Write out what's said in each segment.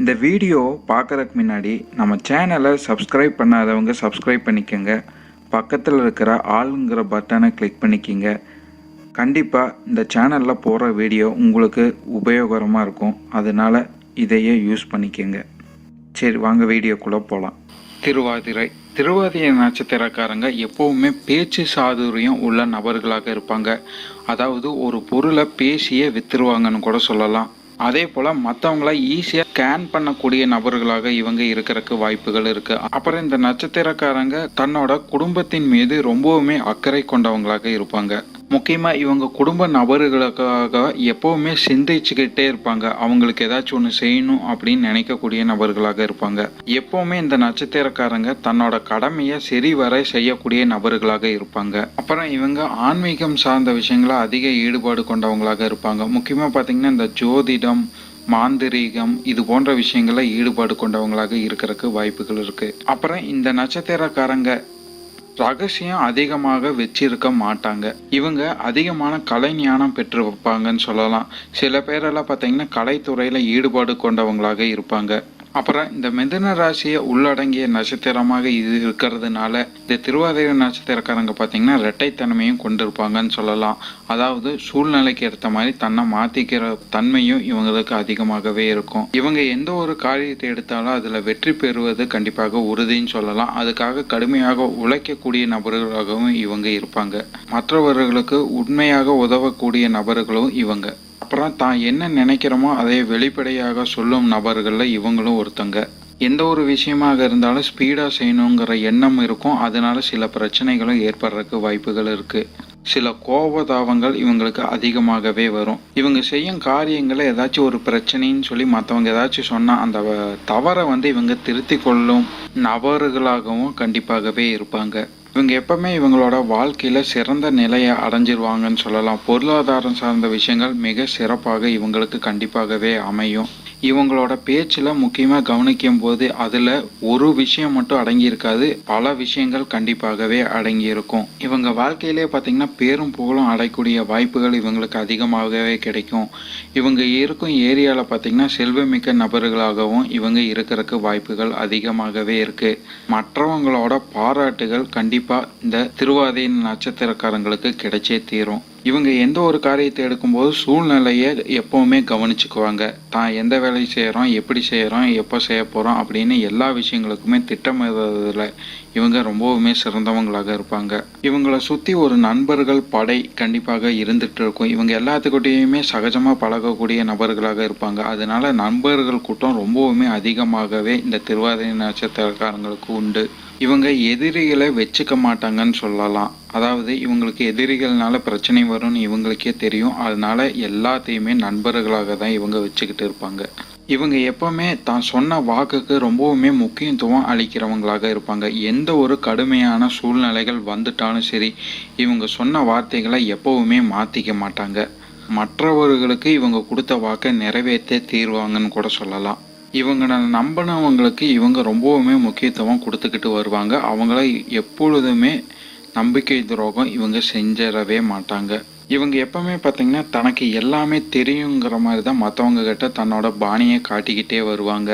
இந்த வீடியோ பார்க்கறதுக்கு முன்னாடி நம்ம சேனலை சப்ஸ்கிரைப் பண்ணாதவங்க சப்ஸ்கிரைப் பண்ணிக்கோங்க. பக்கத்தில் இருக்கிற ஆளுங்கிற பட்டனை கிளிக் பண்ணிக்கிங்க. கண்டிப்பாக இந்த சேனலில் போகிற வீடியோ உங்களுக்கு உபயோகரமாக இருக்கும். அதனால் இதையே யூஸ் பண்ணிக்கோங்க. சரி வாங்க வீடியோக்குள்ளே போகலாம் திருவாதிரை. திருவாதிரை நட்சத்திரக்காரங்க எப்போவுமே பேச்சு சாதுரியம் உள்ள நபர்களாக இருப்பாங்க. அதாவது ஒரு பொருளை பேசியே வித்துருவாங்கன்னு கூட சொல்லலாம். அதே போல் மற்றவங்கள ஈஸியாக ஸ்கேன் பண்ணக்கூடிய நபர்களாக இவங்க இருக்கிறதுக்கு வாய்ப்புகள் இருக்கு. அப்புறம் இந்த நட்சத்திரக்காரங்க தன்னோட குடும்பத்தின் மீது ரொம்பவுமே அக்கறை கொண்டவங்களாக இருப்பாங்க. முக்கியமாக இவங்க குடும்ப நபர்களுக்காக எப்போவுமே சிந்திச்சுக்கிட்டே இருப்பாங்க. அவங்களுக்கு ஏதாச்சும் ஒன்று செய்யணும் அப்படின்னு நினைக்கக்கூடிய நபர்களாக இருப்பாங்க. எப்போவுமே இந்த நட்சத்திரக்காரங்க தன்னோட கடமையை சரிவர செய்யக்கூடிய நபர்களாக இருப்பாங்க. அப்புறம் இவங்க ஆன்மீகம் சார்ந்த விஷயங்கள அதிக ஈடுபாடு கொண்டவங்களாக இருப்பாங்க. முக்கியமாக பார்த்தீங்கன்னா இந்த ஜோதிடம் மாந்திரீகம் இது போன்ற விஷயங்கள ஈடுபாடு கொண்டவங்களாக இருக்கிறதுக்கு வாய்ப்புகள் இருக்குது அப்புறம் இந்த நட்சத்திரக்காரங்க ரகசியம் அதிகமாக வச்சிருக்க மாட்டாங்க. இவங்க அதிகமான கலை ஞானம் பெற்று வைப்பாங்கன்னு சொல்லலாம். சில பேரெல்லாம் பார்த்தீங்கன்னா கலைத்துறையில் ஈடுபாடு கொண்டவங்களாக இருப்பாங்க. அப்புறம் இந்த மிதன ராசியை உள்ளடங்கிய நட்சத்திரமாக இது இருக்கிறதுனால இந்த திருவாதிரை நட்சத்திரக்காரங்க பார்த்தீங்கன்னா இரட்டைத்தன்மையும் கொண்டிருப்பாங்கன்னு சொல்லலாம். அதாவது சூழ்நிலைக்கு ஏற்ற மாதிரி தன்னை மாற்றிக்கிற தன்மையும் இவங்களுக்கு அதிகமாகவே இருக்கும். இவங்க எந்த ஒரு காரியத்தை எடுத்தாலும் அதில் வெற்றி பெறுவது கண்டிப்பாக உறுதின்னு சொல்லலாம். அதுக்காக கடுமையாக உழைக்கக்கூடிய நபர்களாகவும் இவங்க இருப்பாங்க. மற்றவர்களுக்கு உண்மையாக உதவக்கூடிய நபர்களும் இவங்க. அப்புறம் தான் என்ன நினைக்கிறோமோ அதை வெளிப்படையாக சொல்லும் நபர்களில் இவங்களும் ஒருத்தங்க. எந்த ஒரு விஷயமாக இருந்தாலும் ஸ்பீடாக செய்யணுங்கிற எண்ணம் இருக்கும். அதனால சில பிரச்சனைகளும் ஏற்படுறதுக்கு வாய்ப்புகள் இருக்குது சில கோபதாபங்கள் இவங்களுக்கு அதிகமாகவே வரும். இவங்க செய்யும் காரியங்களை ஏதாச்சும் ஒரு பிரச்சனைன்னு சொல்லி மற்றவங்க ஏதாச்சும் சொன்னால் அந்த தவறை வந்து இவங்க திருத்தி கொள்ளும் நபர்களாகவும் கண்டிப்பாகவே இருப்பாங்க. இவங்க எப்பவுமே இவங்களோட வாழ்க்கையில் சிறந்த நிலையை அடைஞ்சிருவாங்கன்னு சொல்லலாம். பொருளாதாரம் சார்ந்த விஷயங்கள் மிக சிறப்பாக இவங்களுக்கு கண்டிப்பாகவே அமையும். இவங்களோட பேச்சில் முக்கியமாக கவனிக்கும் போது அதில் ஒரு விஷயம் மட்டும் அடங்கியிருக்காது. பல விஷயங்கள் கண்டிப்பாகவே அடங்கியிருக்கும். இவங்க வாழ்க்கையிலே பார்த்திங்கன்னா பேரும் புகழும் அடையக்கூடிய வாய்ப்புகள் இவங்களுக்கு அதிகமாகவே கிடைக்கும். இவங்க இருக்கும் ஏரியாவில் பார்த்திங்கன்னா செல்வமிக்க நபர்களாகவும் இவங்க இருக்கிறதுக்கு வாய்ப்புகள் அதிகமாகவே இருக்குது மற்றவங்களோட பாராட்டுகள் கண்டிப்பாக இந்த திருவாதிரை நட்சத்திரக்காரங்களுக்கு கிடைச்சே தீரும். இவங்க எந்த ஒரு காரியத்தை எடுக்கும்போது சூழ்நிலையை எப்போவுமே கவனிச்சுக்குவாங்க. தான் எந்த வேலையை செய்கிறோம் எப்படி செய்கிறோம் எப்போ செய்ய போகிறோம் அப்படின்னு எல்லா விஷயங்களுக்குமே திட்டமிடுறதுல இவங்க ரொம்பவுமே சிறந்தவங்களாக இருப்பாங்க. இவங்களை சுற்றி ஒரு நண்பர்கள் படை கண்டிப்பாக இருந்துகிட்டு இருக்கும். இவங்க எல்லாத்துக்கிட்டையுமே சகஜமாக பழகக்கூடிய நபர்களாக இருப்பாங்க. அதனால நண்பர்கள் கூட்டம் ரொம்பவுமே அதிகமாகவே இந்த திருவாதிரை நட்சத்திரக்காரங்களுக்கு உண்டு. இவங்க எதிரிகளை வச்சுக்க மாட்டாங்கன்னு சொல்லலாம். அதாவது இவங்களுக்கு எதிரிகள்னால பிரச்சனை வரும்னு இவங்களுக்கே தெரியும். அதனால எல்லாத்தையுமே நண்பர்களாக தான் இவங்க வச்சுக்கிட்டு இருப்பாங்க. இவங்க எப்பவுமே தான் சொன்ன வாக்குக்கு ரொம்பவுமே முக்கியத்துவம் அளிக்கிறவங்களாக இருப்பாங்க. எந்த ஒரு கடுமையான சூழ்நிலைகள் வந்துட்டாலும் சரி இவங்க சொன்ன வார்த்தைகளை எப்பவுமே மாற்றிக்க மாட்டாங்க. மற்றவர்களுக்கு இவங்க கொடுத்த வாக்கை நிறைவேற்ற தீர்வாங்கன்னு கூட சொல்லலாம். இவங்களை நம்பினவங்களுக்கு இவங்க ரொம்பவுமே முக்கியத்துவம் கொடுத்துக்கிட்டு வருவாங்க. அவங்கள எப்பொழுதுமே நம்பிக்கை துரோகம் இவங்க செஞ்சிடவே மாட்டாங்க. இவங்க எப்பவுமே பார்த்தீங்கன்னா தனக்கு எல்லாமே தெரியுங்கிற மாதிரி தான் மற்றவங்க கிட்ட தன்னோட பாணியை காட்டிக்கிட்டே வருவாங்க.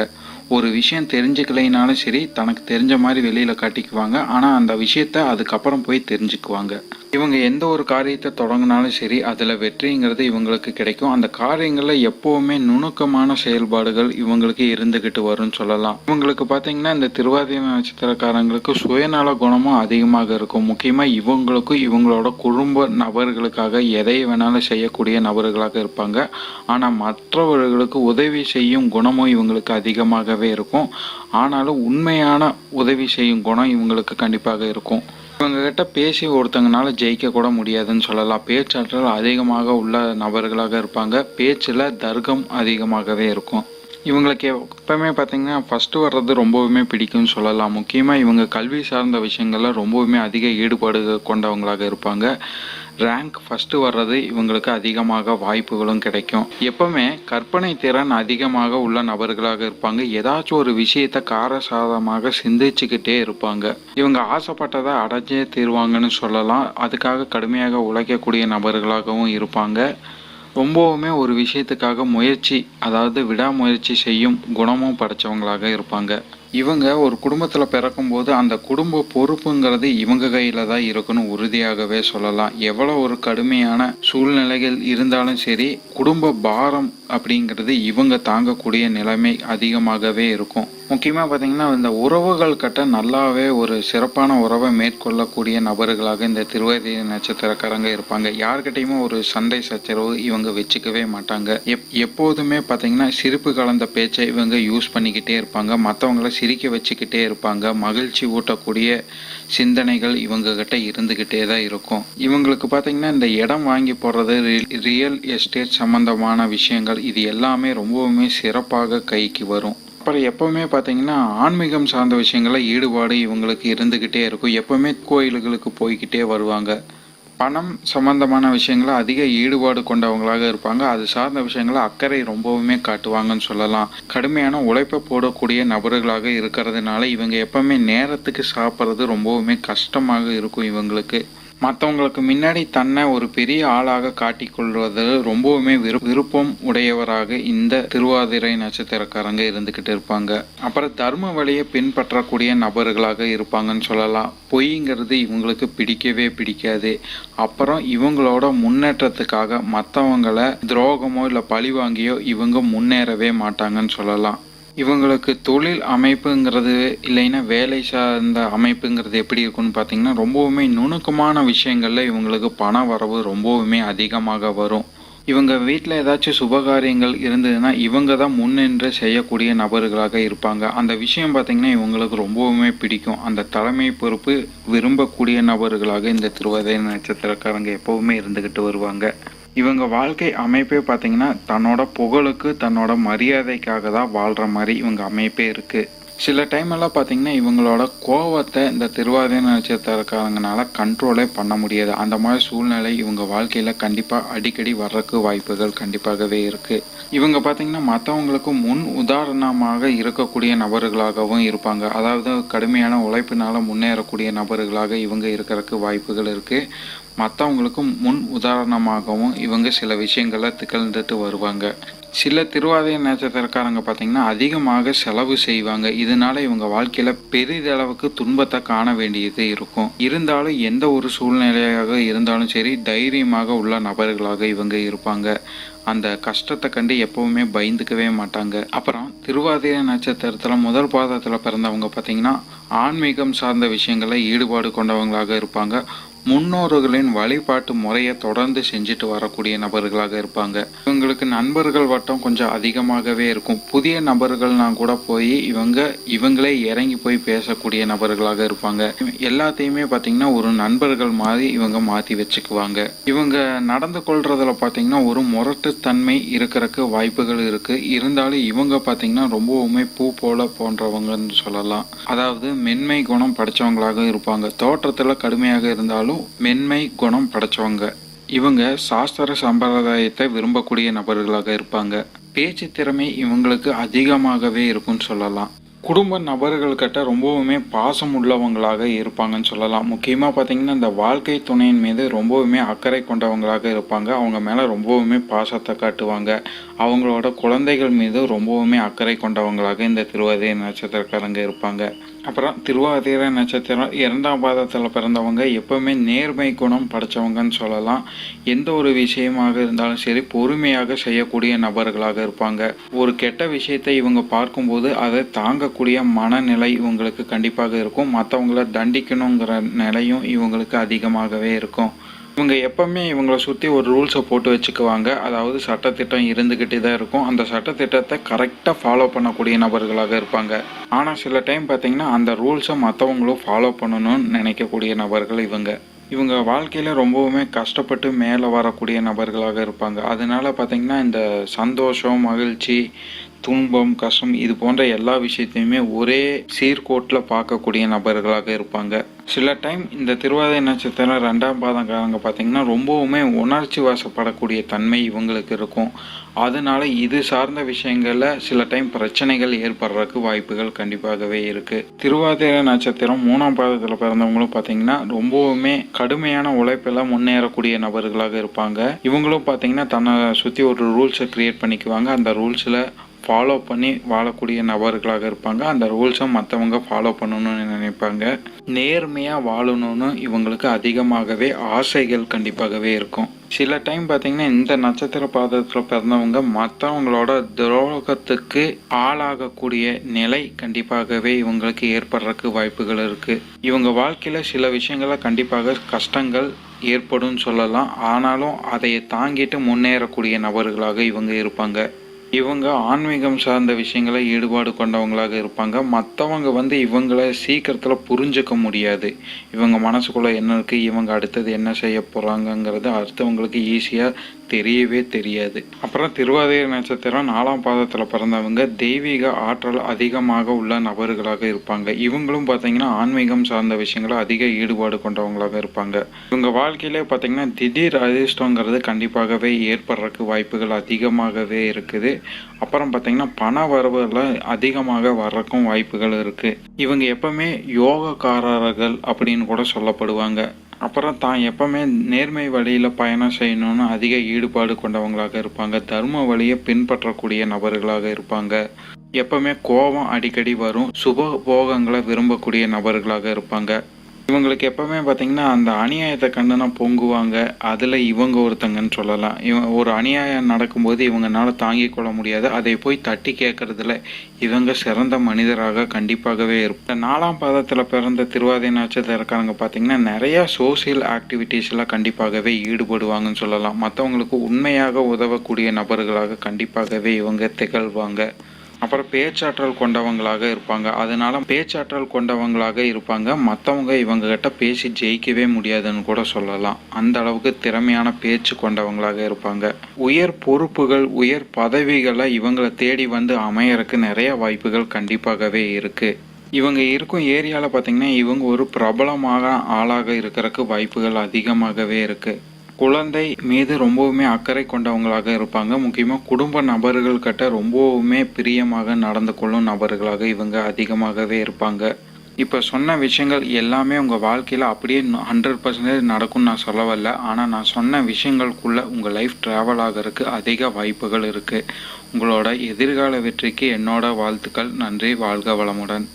ஒரு விஷயம் தெரிஞ்சுக்கலைனாலும் சரி தனக்கு தெரிஞ்ச மாதிரி வெளியில் காட்டிக்குவாங்க. ஆனால் அந்த விஷயத்த அதுக்கப்புறம் போய் தெரிஞ்சுக்குவாங்க. இவங்க எந்த ஒரு காரியத்தை தொடங்கினாலும் சரி அதில் வெற்றிங்கிறது இவங்களுக்கு கிடைக்கும். அந்த காரியங்களில் எப்போவுமே நுணுக்கமான செயல்பாடுகள் இவங்களுக்கு இருந்துக்கிட்டு வரும்னு சொல்லலாம். இவங்களுக்கு பார்த்தீங்கன்னா இந்த திருவாதிரை நட்சத்திரக்காரங்களுக்கு சுயநல குணமும் அதிகமாக இருக்கும். முக்கியமாக இவங்களுக்கும் இவங்களோட குடும்ப நபர்களுக்காக எதை வேணாலும் செய்யக்கூடிய நபர்களாக இருப்பாங்க. ஆனால் மற்றவர்களுக்கு உதவி செய்யும் குணமும் இவங்களுக்கு அதிகமாகவே இருக்கும். ஆனாலும் உண்மையான உதவி செய்யும் குணம் இவங்களுக்கு கண்டிப்பாக இருக்கும். இவங்ககிட்ட பேசி ஒருத்தங்கனால ஜெயிக்க கூட முடியாதுன்னு சொல்லலாம். பேச்சாற்றல் அதிகமாக உள்ள நபர்களாக இருப்பாங்க. பேச்சில் தர்க்கம் அதிகமாகவே இருக்கும். இவங்களுக்கு எப்பவுமே பார்த்தீங்கன்னா ஃபஸ்ட்டு வர்றது ரொம்பவுமே பிடிக்கும்னு சொல்லலாம். முக்கியமாக இவங்க கல்வி சார்ந்த விஷயங்களில் ரொம்பவுமே அதிக ஈடுபாடு கொண்டவங்களாக இருப்பாங்க. ரேங்க் ஃபஸ்ட்டு வர்றது இவங்களுக்கு அதிகமாக வாய்ப்புகளும் கிடைக்கும். எப்பவுமே கற்பனை திறன் அதிகமாக உள்ள நபர்களாக இருப்பாங்க. ஏதாச்சும் ஒரு விஷயத்தை காரசாதமாக சிந்திச்சுக்கிட்டே இருப்பாங்க. இவங்க ஆசைப்பட்டதை அடைஞ்சே தீர்வாங்கன்னு சொல்லலாம். அதுக்காக கடுமையாக உழைக்கக்கூடிய நபர்களாகவும் இருப்பாங்க. ரொம்பவுமே ஒரு விஷயத்துக்காக முயற்சி அதாவது விடாமுயற்சி செய்யும் குணமும் படைச்சவங்களாக இருப்பாங்க. இவங்க ஒரு குடும்பத்தில் பிறக்கும்போது அந்த குடும்ப பொறுப்புங்கிறது இவங்க கையில் தான் இருக்குன்னு உறுதியாகவே சொல்லலாம். எவ்வளோ ஒரு கடுமையான சூழ்நிலைகள் இருந்தாலும் சரி குடும்ப பாரம் அப்படிங்கிறது இவங்க தாங்கக்கூடிய நிலைமை அதிகமாகவே இருக்கும். முக்கியமாக பார்த்தீங்கன்னா இந்த உறவுகள் கட்ட நல்லாவே ஒரு சிறப்பான உறவை மேற்கொள்ளக்கூடிய நபர்களாக இந்த திருவதி நட்சத்திரக்காரங்க இருப்பாங்க. யார்கிட்டையுமே ஒரு சண்டை சச்சரவு இவங்க வச்சுக்கவே மாட்டாங்க. எப் எப்போதுமே பார்த்தீங்கன்னா சிரிப்பு கலந்த பேச்சை இவங்க யூஸ் பண்ணிக்கிட்டே இருப்பாங்க. மற்றவங்கள சிரிக்க வச்சுக்கிட்டே இருப்பாங்க. மகிழ்ச்சி ஊட்டக்கூடிய சிந்தனைகள் இவங்க கிட்ட இருந்துக்கிட்டே தான் இருக்கும். இவங்களுக்கு பார்த்தீங்கன்னா இந்த இடம் வாங்கி போடுறது ரியல் எஸ்டேட் சம்பந்தமான விஷயங்கள் இது எல்லாமே ரொம்பவுமே சிறப்பாக கைக்கு வரும். அப்புறம் எப்பவுமே பார்த்தீங்கன்னா ஆன்மீகம் சார்ந்த விஷயங்களில் ஈடுபாடு இவங்களுக்கு இருந்துக்கிட்டே இருக்கும். எப்பவுமே கோயில்களுக்கு போய்கிட்டே வருவாங்க. பணம் சம்பந்தமான விஷயங்களை அதிக ஈடுபாடு கொண்டவங்களாக இருப்பாங்க. அது சார்ந்த விஷயங்களை அக்கறை ரொம்பவுமே காட்டுவாங்கன்னு சொல்லலாம். கடுமையான உழைப்பை போடக்கூடிய நபர்களாக இருக்கிறதுனால இவங்க எப்பவுமே நேரத்துக்கு சாப்பிட்றது ரொம்பவுமே கஷ்டமாக இருக்கும் இவங்களுக்கு. மற்றவங்களுக்கு முன்னாடி தன்னை ஒரு பெரிய ஆளாக காட்டிக்கொள்வது ரொம்பவுமே விரு விருப்பம் உடையவராக இந்த திருவாதிரை நட்சத்திரக்காரங்க இருந்துக்கிட்டு இருப்பாங்க. அப்புறம் தர்ம வழியை பின்பற்றக்கூடிய நபர்களாக இருப்பாங்கன்னு சொல்லலாம். பொய்ங்கிறது இவங்களுக்கு பிடிக்கவே பிடிக்காது. அப்புறம் இவங்களோட முன்னேற்றத்துக்காக மற்றவங்களை துரோகமோ இல்லை பழி வாங்கியோ இவங்க முன்னேறவே மாட்டாங்கன்னு சொல்லலாம். இவங்களுக்கு தொழில் அமைப்புங்கிறது இல்லைன்னா வேலை சார்ந்த அமைப்புங்கிறது எப்படி இருக்குன்னு பார்த்தீங்கன்னா ரொம்பவுமே நுணுக்கமான விஷயங்களில் இவங்களுக்கு பண வரவு ரொம்பவுமே அதிகமாக வரும். இவங்க வீட்டில் ஏதாச்சும் சுபகாரியங்கள் இருந்ததுன்னா இவங்க தான் முன்னின்று செய்யக்கூடிய நபர்களாக இருப்பாங்க. அந்த விஷயம் பார்த்திங்கன்னா இவங்களுக்கு ரொம்பவுமே பிடிக்கும். அந்த தலைமை பொறுப்பு விரும்பக்கூடிய நபர்களாக இந்த திருவதை நட்சத்திரக்காரங்க எப்போவுமே இருந்துக்கிட்டு வருவாங்க. இவங்க வாழ்க்கை அமைப்பே பார்த்தீங்கன்னா தன்னோட புகழுக்கு தன்னோட மரியாதைக்காக தான் வாழ்கிற மாதிரி இவங்க அமைப்பே இருக்குது சில டைம் எல்லாம் பார்த்தீங்கன்னா இவங்களோட கோவத்தை இந்த திருவாதிரை நட்சத்திரக்காரங்கனால கண்ட்ரோலே பண்ண முடியாது. அந்த மாதிரி சூழ்நிலை இவங்க வாழ்க்கையில் கண்டிப்பாக அடிக்கடி வர்றதுக்கு வாய்ப்புகள் கண்டிப்பாகவே இருக்குது இவங்க பார்த்தீங்கன்னா மற்றவங்களுக்கு முன் உதாரணமாக இருக்கக்கூடிய நபர்களாகவும் இருப்பாங்க. அதாவது கடுமையான உழைப்பினால் முன்னேறக்கூடிய நபர்களாக இவங்க இருக்கிறதுக்கு வாய்ப்புகள் இருக்குது மற்றவங்களுக்கும் முன் உதாரணமாகவும் இவங்க சில விஷயங்களை திகழ்ந்துட்டு வருவாங்க. சில திருவாதிரை நட்சத்திரக்காரங்க பார்த்தீங்கன்னா அதிகமாக செலவு செய்வாங்க. இதனால இவங்க வாழ்க்கையில் பெரிதளவுக்கு துன்பத்தை காண வேண்டியது இருக்கும். இருந்தாலும் எந்த ஒரு சூழ்நிலையாக இருந்தாலும் சரி தைரியமாக உள்ள நபர்களாக இவங்க இருப்பாங்க. அந்த கஷ்டத்தை கண்டு எப்பவுமே பயந்துக்கவே மாட்டாங்க. அப்புறம் திருவாதிரை நட்சத்திரத்தில் முதல் பாதத்தில் பிறந்தவங்க பார்த்தீங்கன்னா ஆன்மீகம் சார்ந்த விஷயங்களில் ஈடுபாடு கொண்டவங்களாக இருப்பாங்க. முன்னோர்களின் வழிபாட்டு முறையை தொடர்ந்து செஞ்சுட்டு வரக்கூடிய நபர்களாக இருப்பாங்க. இவங்களுக்கு நண்பர்கள் வட்டம் கொஞ்சம் அதிகமாகவே இருக்கும். புதிய நபர்கள்னா கூட போய் இவங்க இவங்களே இறங்கி போய் பேசக்கூடிய நபர்களாக இருப்பாங்க. எல்லாத்தையுமே பார்த்தீங்கன்னா ஒரு நண்பர்கள் மாதிரி இவங்க மாற்றி வச்சுக்குவாங்க. இவங்க நடந்து கொள்றதுல பார்த்தீங்கன்னா ஒரு முரட்டுத்தன்மை இருக்கிறதுக்கு வாய்ப்புகள் இருக்கு. இருந்தாலும் இவங்க பார்த்தீங்கன்னா ரொம்பவுமே பூ போல போன்றவங்கன்னு சொல்லலாம். அதாவது மென்மை குணம் படைச்சவங்களாக இருப்பாங்க. தோற்றத்தில் கடுமையாக இருந்தாலும் மென்மை குணம் படைச்சவங்க. இவங்க சாஸ்திர சம்பிரதாயத்தை விரும்பக்கூடிய நபர்களாக இருப்பாங்க. பேச்சு திறமை இவங்களுக்கு அதிகமாகவே இருக்கும்னு சொல்லலாம். குடும்ப நபர்கள்கிட்ட ரொம்பவுமே பாசம் உள்ளவங்களாக இருப்பாங்கன்னு சொல்லலாம். முக்கியமாக பார்த்தீங்கன்னா இந்த வாழ்க்கை துணையின் மீது ரொம்பவுமே அக்கறை கொண்டவங்களாக இருப்பாங்க. அவங்க மேலே ரொம்பவுமே பாசத்தை காட்டுவாங்க. அவங்களோட குழந்தைகள் மீது ரொம்பவுமே அக்கறை கொண்டவங்களாக இந்த திருவாதிரை நட்சத்திரக்காரங்க இருப்பாங்க. அப்புறம் திருவாதிரை நட்சத்திரம் இரண்டாம் பாதத்தில் பிறந்தவங்க எப்போவுமே நேர்மை குணம் படைச்சவங்கன்னு சொல்லலாம். எந்த ஒரு விஷயமாக இருந்தாலும் சரி பொறுமையாக செய்யக்கூடிய நபர்களாக இருப்பாங்க. ஒரு கெட்ட விஷயத்தை இவங்க பார்க்கும்போது அதை தாங்கக்கூடிய மனநிலை இவங்களுக்கு கண்டிப்பாக இருக்கும். மற்றவங்கள தண்டிக்கணுங்கிற நிலையும் இவங்களுக்கு அதிகமாகவே இருக்கும். இவங்க எப்பவுமே இவங்களை சுற்றி ஒரு ரூல்ஸை போட்டு வச்சுக்குவாங்க. அதாவது சட்டத்திட்டம் இருந்துக்கிட்டே தான் இருக்கும். அந்த சட்டத்திட்டத்தை கரெக்டாக ஃபாலோ பண்ணக்கூடிய நபர்களாக இருப்பாங்க. ஆனால் சில டைம் பார்த்தீங்கன்னா அந்த ரூல்ஸை மற்றவங்களும் ஃபாலோ பண்ணணும்னு நினைக்கக்கூடிய நபர்கள் இவங்க. இவங்க வாழ்க்கையில் ரொம்பவுமே கஷ்டப்பட்டு மேலே வரக்கூடிய நபர்களாக இருப்பாங்க. அதனால பார்த்தீங்கன்னா இந்த சந்தோஷம் மகிழ்ச்சி துன்பம் கஷ்டம் இது போன்ற எல்லா விஷயத்தையுமே ஒரே சீர்கோட்டில் பார்க்கக்கூடிய நபர்களாக இருப்பாங்க. சில டைம் இந்த திருவாதிரை நட்சத்திரம் ரெண்டாம் பாதங்காரங்க பார்த்தீங்கன்னா ரொம்பவுமே உணர்ச்சி வசப்படக்கூடிய தன்மை இவங்களுக்கு இருக்கும். அதனால இது சார்ந்த விஷயங்களில் சில டைம் பிரச்சனைகள் ஏற்படுறதுக்கு வாய்ப்புகள் கண்டிப்பாகவே இருக்கு. திருவாதிரை நட்சத்திரம் மூணாம் பாதத்தில் பிறந்தவங்களும் பார்த்தீங்கன்னா ரொம்பவுமே கடுமையான உழைப்பில் முன்னேறக்கூடிய நபர்களாக இருப்பாங்க. இவங்களும் பார்த்தீங்கன்னா தன்னை சுற்றி ஒரு ரூல்ஸை கிரியேட் பண்ணிக்குவாங்க. அந்த ரூல்ஸில் ஃபாலோ பண்ணி வாழக்கூடிய நபர்களாக இருப்பாங்க. அந்த ரூல்ஸும் மற்றவங்க ஃபாலோ பண்ணணும்னு நினைப்பாங்க. நேர்மையாக வாழணும்னு இவங்களுக்கு அதிகமாகவே ஆசைகள் கண்டிப்பாகவே இருக்கும். சில டைம் பார்த்தீங்கன்னா இந்த நட்சத்திர பாதத்தில் பிறந்தவங்க மற்றவங்களோட துரோகத்துக்கு ஆளாகக்கூடிய நிலை கண்டிப்பாகவே இவங்களுக்கு ஏற்படுறதுக்கு வாய்ப்புகள் இருக்குது இவங்க வாழ்க்கையில் சில விஷயங்கள கண்டிப்பாக கஷ்டங்கள் ஏற்படும் சொல்லலாம். ஆனாலும் அதை தாங்கிட்டு முன்னேறக்கூடிய நபர்களாக இவங்க இருப்பாங்க. இவங்க ஆன்மீகம் சார்ந்த விஷயங்களை ஈடுபாடு கொண்டவங்களாக இருப்பாங்க. மற்றவங்க வந்து இவங்கள சீக்கிரத்தில் புரிஞ்சுக்க முடியாது. இவங்க மனசுக்குள்ளே என்ன இருக்குது இவங்க அடுத்தது என்ன செய்ய போகிறாங்கங்கிறது அடுத்தவங்களுக்கு ஈஸியாக தெரியவே தெரியாது. அப்புறம் திருவாதிரை நட்சத்திரம் நாலாம் பாதத்தில் பிறந்தவங்க தெய்வீக ஆற்றல் அதிகமாக உள்ள நபர்களாக இருப்பாங்க. இவங்களும் பார்த்தீங்கன்னா ஆன்மீகம் சார்ந்த விஷயங்களை அதிக ஈடுபாடு கொண்டவங்களாக இருப்பாங்க. இவங்க வாழ்க்கையிலே பார்த்தீங்கன்னா திடீர் அதிர்ஷ்டங்கிறது கண்டிப்பாகவே ஏற்படுறதுக்கு வாய்ப்புகள் அதிகமாகவே இருக்குது. அப்புறம் பார்த்தீங்கன்னா பண வரவுல அதிகமாக வர்றக்கும் வாய்ப்புகள் இருக்குது இவங்க எப்பவுமே யோகக்காரர்கள் அப்படின்னு கூட சொல்லப்படுவாங்க. அப்புறம் தான் எப்பவுமே நேர்மை வழியில் பயணம் செய்யணும்னு அதிக ஈடுபாடு கொண்டவங்களாக இருப்பாங்க. தர்ம வழியை பின்பற்றக்கூடிய நபர்களாக இருப்பாங்க. எப்பவுமே கோபம் அடிக்கடி வரும். சுப போகங்களை விரும்பக்கூடிய நபர்களாக இருப்பாங்க. இவங்களுக்கு எப்பவுமே பார்த்தீங்கன்னா அந்த அநியாயத்தை கண்டுனா பொங்குவாங்க. அதில் இவங்க ஒருத்தங்கன்னு சொல்லலாம். இவங்க ஒரு அநியாயம் நடக்கும்போது இவங்கனால தாங்கிக் கொள்ள முடியாது. அதை போய் தட்டி கேட்கறதுல இவங்க சிறந்த மனிதராக கண்டிப்பாகவே இருப்பாங்க நாலாம் பாதத்தில் பிறந்த திருவாதிரை நட்சத்திரக்காரங்க பார்த்தீங்கன்னா நிறையா சோசியல் ஆக்டிவிட்டீஸ்லாம் கண்டிப்பாகவே ஈடுபடுவாங்கன்னு சொல்லலாம். மற்றவங்களுக்கு உண்மையாக உதவக்கூடிய நபர்களாக கண்டிப்பாகவே இவங்க திகழ்வாங்க. அப்புறம் பேச்சாற்றல் கொண்டவங்களாக இருப்பாங்க. அதனால பேச்சாற்றல் கொண்டவங்களாக இருப்பாங்க. மற்றவங்க இவங்க கிட்ட பேசி ஜெயிக்கவே முடியாதுன்னு கூட சொல்லலாம். அந்த அளவுக்கு திறமையான பேச்சு கொண்டவங்களாக இருப்பாங்க. உயர் பொறுப்புகள் உயர் பதவிகளை இவங்களை தேடி வந்து அமையறக்கு நிறைய வாய்ப்புகள் கண்டிப்பாகவே இருக்கு. இவங்க இருக்கும் ஏரியாவில் பார்த்தீங்கன்னா இவங்க ஒரு பிரபலமாக ஆளாக இருக்கிறதுக்கு வாய்ப்புகள் அதிகமாகவே இருக்குது குழந்தை மீது ரொம்பவுமே அக்கறை கொண்டவங்களாக இருப்பாங்க. முக்கியமாக குடும்ப நபர்கள் கிட்ட ரொம்பவுமே பிரியமாக நடந்து கொள்ளும் நபர்களாக இவங்க அதிகமாகவே இருப்பாங்க. இப்போ சொன்ன விஷயங்கள் எல்லாமே உங்கள் வாழ்க்கையில் அப்படியே ஹண்ட்ரட் பர்சன்டேஜ் நடக்கும்னு நான் சொல்ல வரல ஆனால் நான் சொன்ன விஷயங்களுக்குள்ள உங்கள் லைஃப் ட்ராவல் ஆகிறதுக்கு அதிக வாய்ப்புகள் இருக்குது உங்களோட எதிர்கால வெற்றிக்கு என்னோட வாழ்த்துக்கள். நன்றி. வாழ்க வளமுடன்.